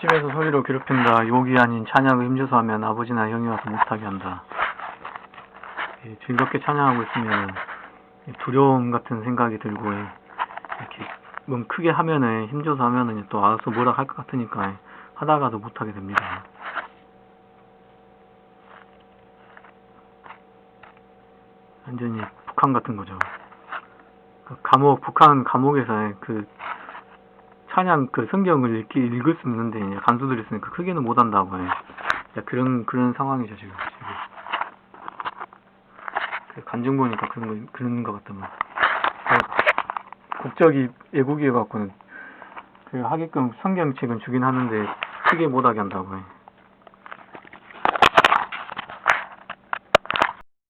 집에서 소리로 괴롭힌다. 욕이 아닌 찬양을 힘줘서 하면 아버지나 형이 와서 못하게 한다. 예, 즐겁게 찬양하고 있으면 두려움 같은 생각이 들고 예, 이렇게 너무 크게 하면은 힘줘서 하면은 또 알아서 뭐라 할 것 같으니까 예, 하다가도 못하게 됩니다. 완전히 북한 같은 거죠. 그 감옥, 북한 감옥에서 그 찬양 그 성경을 읽기, 읽을 수 있는데 이제 간수들이 있으니까 크게는 못 한다고 해. 야, 그런 그런 상황이죠 지금. 지금. 그 간증 보니까 그런 거 그런 것 같더만. 그 국적이 외국이어 갖고는 그 하게끔 성경책은 주긴 하는데 크게 못하게 한다고 해.